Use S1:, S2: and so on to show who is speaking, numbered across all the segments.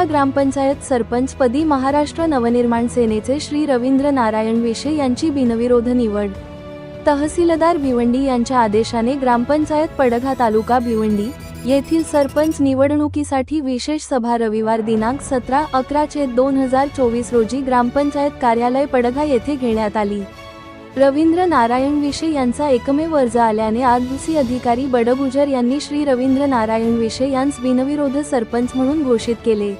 S1: पडघा ग्रामपंचायत सरपंचपदी महाराष्ट्र नवनिर्माण सेनेचे श्री रवींद्र नारायण विशे यांची बिनविरोध निवड. तहसीलदार भिवंडी यांच्या आदेशाने ग्रामपंचायत पडघा तालुका भिवंडी येथील सरपंच निवडणुकीसाठी विशेष सभा रविवार दिनांक सतरा अकरा चे दोन हजार चोवीस रोजी ग्रामपंचायत कार्यालय पडघा येथे घेण्यात आली. रवींद्र नारायण विशे यांचा एकमेव अर्ज आल्याने आदिवासी अधिकारी बडगुजर यांनी श्री रवींद्र नारायण विशे यांस बिनविरोध सरपंच म्हणून घोषित केले.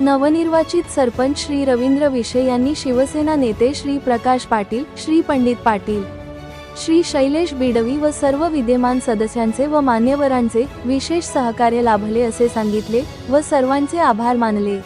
S1: नवनिर्वाचित सरपंच श्री रवींद्र विशे यांनी शिवसेना नेते श्री प्रकाश पाटील श्री पंडित पाटील श्री शैलेश बिडवी व सर्व विद्यमान सदस्यांचे व मान्यवरांचे विशेष सहकार्य लाभले असे सांगितले व सर्वांचे आभार मानले.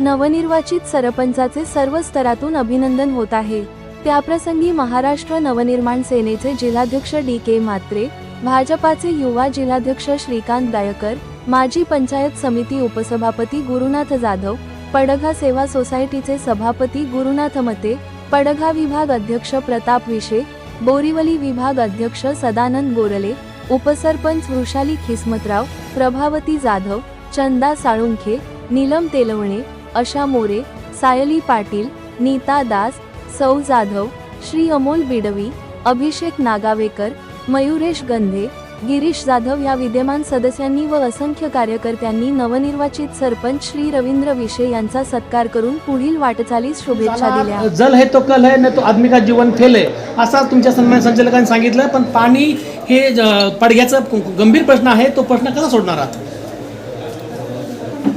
S1: नवनिर्वाचित सरपंचाचे सर्व स्तरातून अभिनंदन होत आहे. त्याप्रसंगी महाराष्ट्र नवनिर्माण सेनेचे जिल्हाध्यक्ष डी के म्हात्रे भाजपाचे युवा जिल्हाध्यक्ष श्रीकांत गायकर माजी पंचायत समिती उपसभापती गुरुनाथ जाधव पडघा सेवा सोसायटीचे सभापती गुरुनाथ मते पडघा विभाग अध्यक्ष प्रताप विशे बोरिवली विभाग अध्यक्ष सदानंद गोरले उपसरपंच वृषाली खिस्मतराव प्रभावती जाधव चंदा साळुंखे नीलम तेलवणे अशा मोरे सायली पाटील नीता दास सौ जाधव श्री अमोल बिडवी अभिषेक नागावेकर मयुरेश गंधे गिरीश जाधव या विद्यमान सदस्यांनी व असंख्य कार्यकर्त्यांनी नवनिर्वाचित सरपंच श्री रवींद्र विशे यांचा सत्कार करून पुढील वाटचालीस शुभेच्छा दिल्या.
S2: जल है तो कल है न तो आदमी का जीवन फेल है असा तुमच्या सन्मान संचालकांनी सांगितलं पण पाणी हे पडघ्याचा गंभीर प्रश्न आहे तो प्रश्न कसा सोडणार आहात?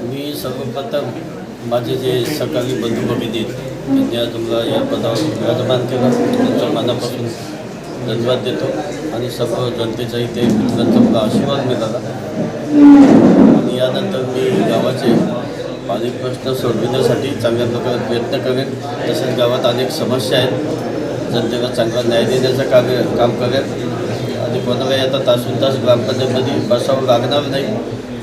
S3: मी सर्वप्रथम माझे जे सकाळी बंधू भगिनी आहेत त्यांनी आज मला या पदावर विराजमान केला त्यांच्या मनापासून धन्यवाद देतो आणि सर्व जनतेचाही ते मित्रांचा मला आशीर्वाद मिळाला. आणि यानंतर मी गावाचे पाणी प्रश्न सोडविण्यासाठी चांगल्या प्रकारे प्रयत्न करेन. तसेच गावात अनेक समस्या आहेत. जनतेला चांगला न्याय देण्याचं कार्य काम करेन आणि कोणालाही आता तासून तास ग्रामपंचायतमध्ये बसावं लागणार नाही.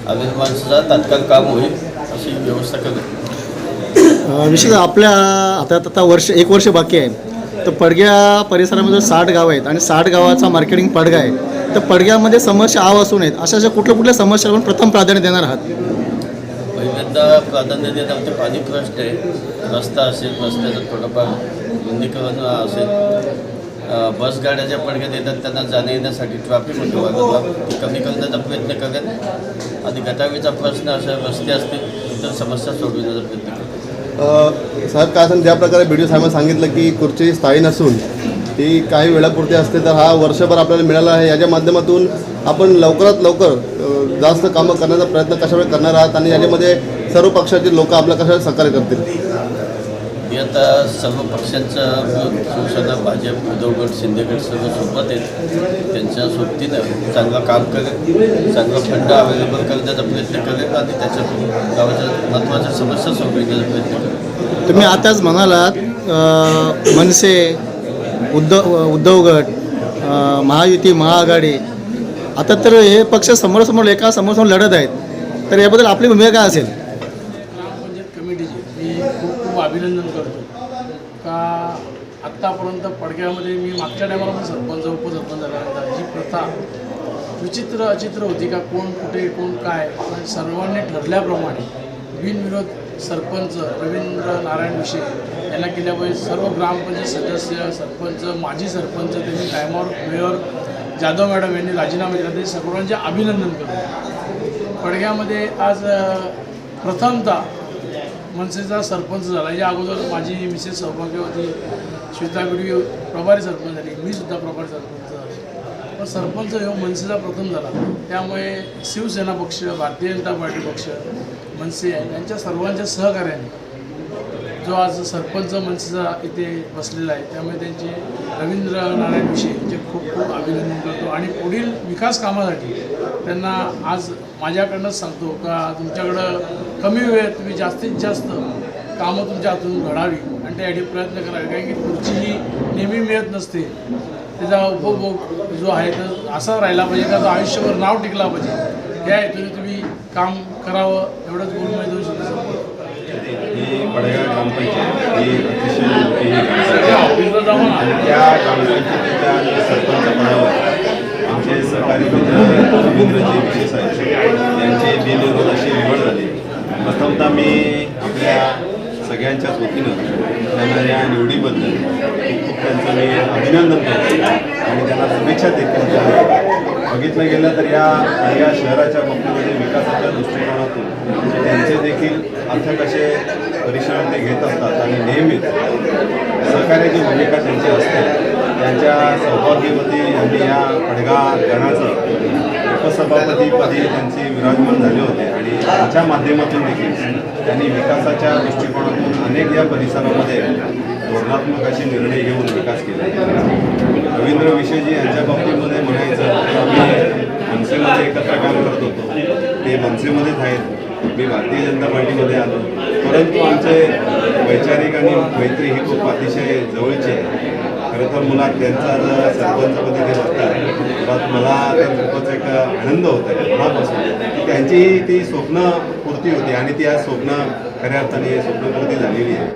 S3: अभिमान सुद्धा तात्काळ काम होईल अशी व्यवस्था करेन.
S4: विशेष आपल्या आता आता वर्ष एक वर्ष बाकी आहे. तर पडग्या परिसरामध्ये साठ गाव आहेत आणि साठ गावाचा मार्केटिंग पडगा आहे. तर पडग्यामध्ये समस्या आव असून आहेत. अशा अशा कुठल्या कुठल्या समस्या आपण प्रथम प्राधान्य देणार आहात?
S3: पहिल्यांदा प्राधान्य देत आमचे म्हणजे पाणी प्रश्न आहे. रस्ता असेल रस्त्याचं थोडंफार रुंदीकरण असेल. बस गाड्या ज्या पडग्यात येतात त्यांना जाण्या येण्यासाठी ट्रॅफिक होते. वारंवार कमी करण्याचा प्रयत्न करेन. आणि गटावीचा प्रश्न अशा रस्ते असतील तर समस्या सोडविण्याचा प्रयत्न
S5: करतात साहेब काय असं ज्या प्रकारे बी डी साहेबांनी सांगितलं की खुर्ची स्थायी नसून ती काही वेळापुरती असते तर हा वर्षभर आपल्याला मिळाला आहे. याच्या माध्यमातून आपण लवकरात लवकर जास्त कामं करण्याचा प्रयत्न कशावेळी करणार आहात आणि याच्यामध्ये सर्व पक्षाचे लोक आपल्या कशा सहकार्य करतील?
S3: मी आता सर्व पक्षांचं शिवसेना भाजप उद्धवगड शिंदेगड सर्व सोबत आहेत. त्यांच्या सोबतीनं चांगलं काम करेल चांगला फंड अवेलेबल करण्याचा प्रयत्न करेल आणि त्याच्या गावाच्या महत्त्वाच्या समस्या सोडविण्याचा प्रयत्न करेल.
S4: तुम्ही आताच म्हणालात मनसे उद्धव उद्धवगड महायुती महाआघाडी. आता तर हे पक्ष समोरासमोर एका समोरसमोर लढत आहेत. तर याबद्दल आपली भूमिका काय असेल
S6: ग्रामपंचायत कमिटीचे मी खूप खूप अभिनंदन करतो. का आत्तापर्यंत पडग्यामध्ये मी मागच्या टायमाला पण सरपंच उपसरपंच झाल्यानंतर ही प्रथा विचित्र अचित्र होती का कोण कुठे कोण काय पण सर्वांनी ठरल्याप्रमाणे बिनविरोध सरपंच रवींद्र नारायण विषय यांना केल्या पाहिजे सर्व ग्रामपंचायत सदस्य सरपंच माजी सरपंच त्यांनी टायमावर मेयर जाधव मॅडम यांनी राजीनामा दिला. ते सर्वांचे अभिनंदन करतो. पडग्यामध्ये आज प्रथमतः मनसेचा सरपंच झाला. या अगोदर माझी मिसेस सौभाग्यवती श्वेता बिडवी प्रभारी सरपंच झाली. मी सुद्धा प्रभारी सरपंच झाले. पण सरपंच हे मनसेचा प्रथम झाला. त्यामुळे शिवसेना पक्ष भारतीय जनता पार्टी पक्ष मनसे यांच्या सर्वांच्या सहकार्याने जो आज सरपंच मनसेचा इथे बसलेला आहे त्यामुळे त्यांचे रवींद्र नारायण विषय खूप खूप अभिनंदन करतो. आणि पुढील विकास कामासाठी त्यांना आज माझ्याकडनंच सांगतो का तुमच्याकडं कमी वेळेत तुम्ही जास्तीत जास्त कामं तुमच्या हातून घडावी आणि त्यासाठी प्रयत्न करावे. कारण की खुर्ची ही नेहमी मिळत नसते त्याचा उपभोग जो आहे तर असा राहिला पाहिजे त्याचं आयुष्यभर नाव टिकला पाहिजे. या हेतूने तुम्ही काम करावं एवढंच बोलून मी देऊ शकतो
S7: ही पडगाव ग्रामपंचायत ही अतिशय मोठी ही ग्रामपंचायत आणि त्या ग्रामपंचायतीच्या सरपंच पदावर आमचे सहकारी मित्र रवींद्रजी विशेष आहेत. यांची बिनविरोध अशी निवड झाली. प्रथमतः मी आपल्या सगळ्यांच्याच वतीनं त्यांना या निवडीबद्दल खूप खूप त्यांचं मी अभिनंदन करतो. आणि त्यांना शुभेच्छा देखील बघितलं गेलं तर या या शहराच्या बाबतीमध्ये विकासाच्या दृष्टिकोनातून त्यांचे देखील अथक असे परिश्रम ते घेत असतात आणि नेहमीच सहकार्याची भूमिका त्यांची असते. त्यांच्या सौभाग्यवती यांनी या पडगा गणाचं उपसभापतीपदी त्यांचे विराजमान झाले होते आणि त्यांच्या माध्यमातून देखील त्यांनी विकासाच्या दृष्टिकोनातून अनेक या परिसरामध्ये धोरणात्मक असे निर्णय घेऊन विकास केला. रवींद्र विषयजी यांच्या बाबतीमध्ये म्हणायचं तर आम्ही मनसेमध्ये एकत्र काम करत होतो. ते मनसेमध्येच आहेत. मी भारतीय जनता पार्टीमध्ये आलो. परंतु आमचे वैचारिक आणि मैत्री ही खूप अतिशय जवळची आहे. खरं तर मला त्यांचा जर सरपंचपदी ते बघतात मला ते खूपच एक आनंद होता मनापासून. की त्यांची ती स्वप्न पूर्ती होती आणि ती आज स्वप्न खऱ्या अर्थाने स्वप्नपूर्ती झालेली आहे.